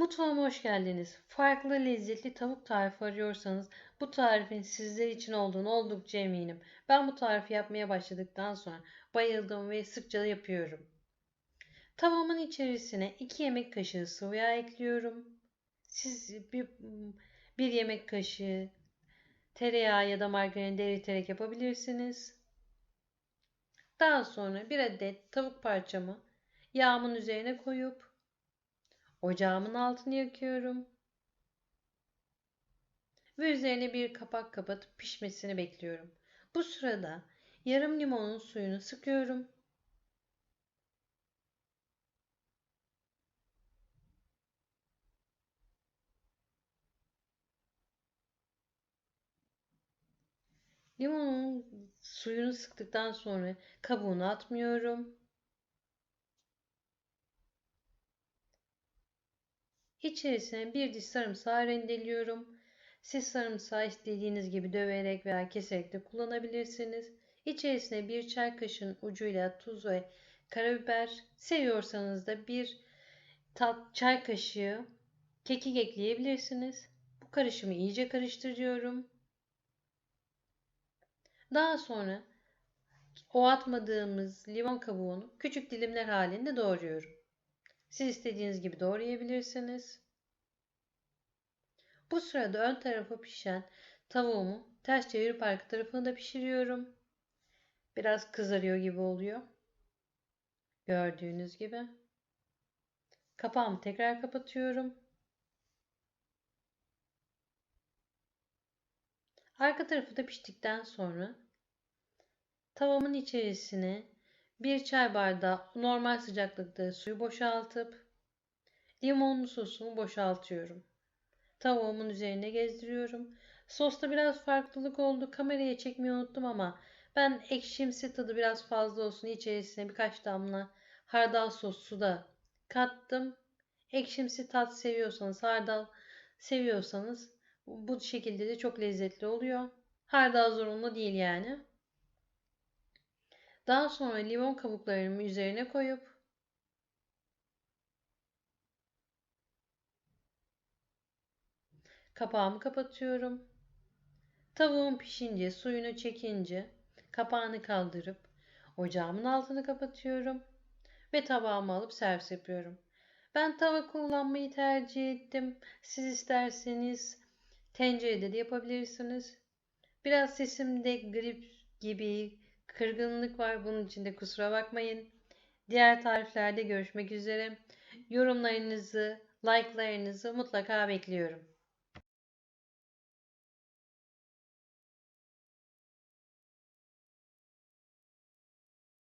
Mutfağıma hoş geldiniz. Farklı lezzetli tavuk tarifi arıyorsanız bu tarifin sizler için olduğunu oldukça eminim. Ben bu tarifi yapmaya başladıktan sonra bayıldım ve sıkça yapıyorum. Tavamın içerisine 2 yemek kaşığı sıvı yağ ekliyorum. Siz bir, yemek kaşığı tereyağı ya da margarin eriterek yapabilirsiniz. Daha sonra bir adet tavuk parçamı yağımın üzerine koyup Ocağımın altını yakıyorum. Ve üzerine bir kapak kapatıp pişmesini bekliyorum. Bu sırada yarım limonun suyunu sıkıyorum. Limonun suyunu sıktıktan sonra kabuğunu atmıyorum. İçerisine bir diş sarımsağı rendeliyorum. Siz sarımsağı istediğiniz gibi döverek veya keserek de kullanabilirsiniz. İçerisine bir çay kaşığının ucuyla tuz ve karabiber seviyorsanız da bir tat çay kaşığı kekik ekleyebilirsiniz. Bu karışımı iyice karıştırıyorum. Daha sonra o atmadığımız limon kabuğunu küçük dilimler halinde doğruyorum. Siz istediğiniz gibi doğrayabilirsiniz. Bu sırada ön tarafı pişen tavuğumu ters çevirip arka tarafını da pişiriyorum. Biraz kızarıyor gibi oluyor. Gördüğünüz gibi. Kapağımı tekrar kapatıyorum. Arka tarafı da piştikten sonra tavamın içerisine bir çay bardağı normal sıcaklıkta suyu boşaltıp limonlu sosumu boşaltıyorum. Tavuğumun üzerine gezdiriyorum. Sosta biraz farklılık oldu. Kameraya çekmeyi unuttum ama ben ekşimsi tadı biraz fazla olsun içerisine birkaç damla hardal sosu da kattım. Ekşimsi tat seviyorsanız, hardal seviyorsanız bu şekilde de çok lezzetli oluyor. Hardal zorunlu değil yani. Daha sonra limon kabuklarımı üzerine koyup kapağımı kapatıyorum. Tavuğum pişince, suyunu çekince kapağını kaldırıp ocağımın altını kapatıyorum ve tabağımı alıp servis yapıyorum. Ben tava kullanmayı tercih ettim. Siz isterseniz tencerede de yapabilirsiniz. Biraz sesimde grip gibi kırgınlık var. Bunun için de kusura bakmayın. Diğer tariflerde görüşmek üzere. Yorumlarınızı, like'larınızı mutlaka bekliyorum.